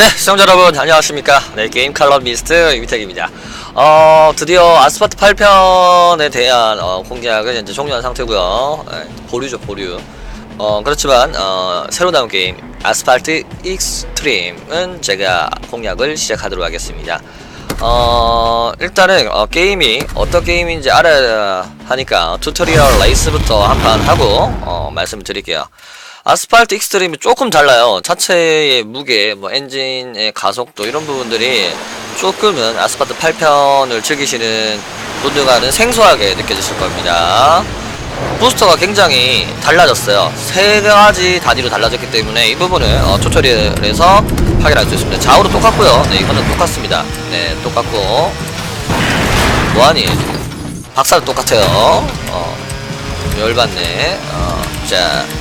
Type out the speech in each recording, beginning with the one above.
네, 시청자 여러분 안녕하십니까? 네, 게임 칼럼니스트 유미택입니다. 어, 드디어 아스파트 8편에 대한 어, 공략은 이제 종료한 상태고요. 네, 보류죠, 보류. 어, 그렇지만 어, 새로 나온 게임 아스팔트 익스트림은 제가 공략을 시작하도록 하겠습니다. 어, 일단은 어, 게임이 어떤 게임인지 알아야 하니까 튜토리얼 레이스부터 한판 하고 어, 말씀을 드릴게요. 아스팔트 익스트림이 조금 달라요. 자체의 무게, 뭐 엔진의 가속도 이런 부분들이 조금은 아스팔트 8편을 즐기시는 분들과는 생소하게 느껴지실 겁니다. 부스터가 굉장히 달라졌어요. 세 가지 단위로 달라졌기 때문에 이 부분은 어, 튜토리얼에서 확인할 수 있습니다. 좌우로 똑같고요. 네, 이거는 똑같습니다. 네, 똑같고 뭐하니? 박사도 똑같아요. 어, 열받네. 어, 자.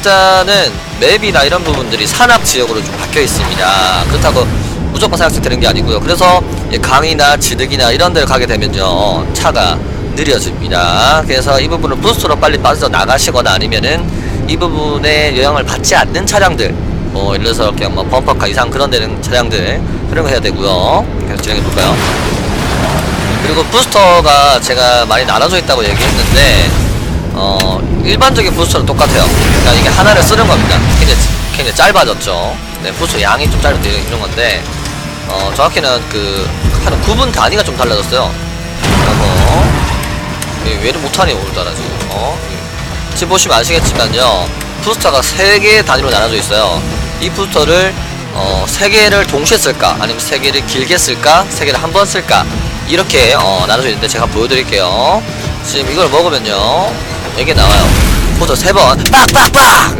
일단은 맵이나 이런 부분들이 산악 지역으로 좀 바뀌어 있습니다. 그렇다고 무조건 사용이 되는 게 아니고요. 그래서 이 강이나 지득이나 이런 데를 가게 되면요 차가 느려집니다. 그래서 이 부분을 부스터로 빨리 빠져 나가시거나 아니면은 이 부분에 영향을 받지 않는 차량들, 뭐 예를 들어서 이렇게 뭐 범퍼카 이상 그런 데는 차량들 활용해야 되고요. 계속 진행해 볼까요? 그리고 부스터가 제가 많이 나눠져 있다고 얘기했는데 어 일반적인 부스터는 똑같아요. 그러니까 이게 하나를 쓰는 겁니다. 굉장히, 굉장히 짧아졌죠. 네, 부스터 양이 좀 짧은데 이런 건데 어 정확히는 그한 구분 단위가 좀 달라졌어요. 그래서 예, 왜를 못하니 오늘따라 지금 어 예. 지금 보시면 아시겠지만요 부스터가 세 개의 단위로 나눠져 있어요. 이 부스터를 어, 세 개를 동시에 쓸까 아니면 세 개를 길게 쓸까 세 개를 한 번 쓸까 이렇게 어, 나눠져 있는데 제가 보여드릴게요. 지금 이걸 먹으면요 이게 나와요. 부스터 세번 빡빡빡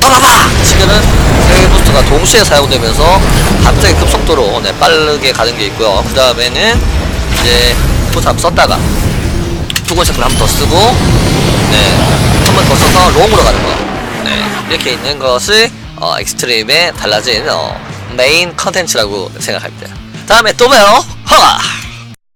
빠바바 지금은 세개 부스터가 동시에 사용되면서 갑자기 급속도로 네, 빠르게 가는 게 있고요. 그 다음에는 이제 부스터 한번 썼다가 두번 샷을 한 번 더 쓰고 네 한 번 더 써서 롱으로 가는 거. 네 이렇게 있는 것을 어, 익스트림에 달라진 어, 메인 컨텐츠라고 생각합니다. 다음에 또 봐요. 허!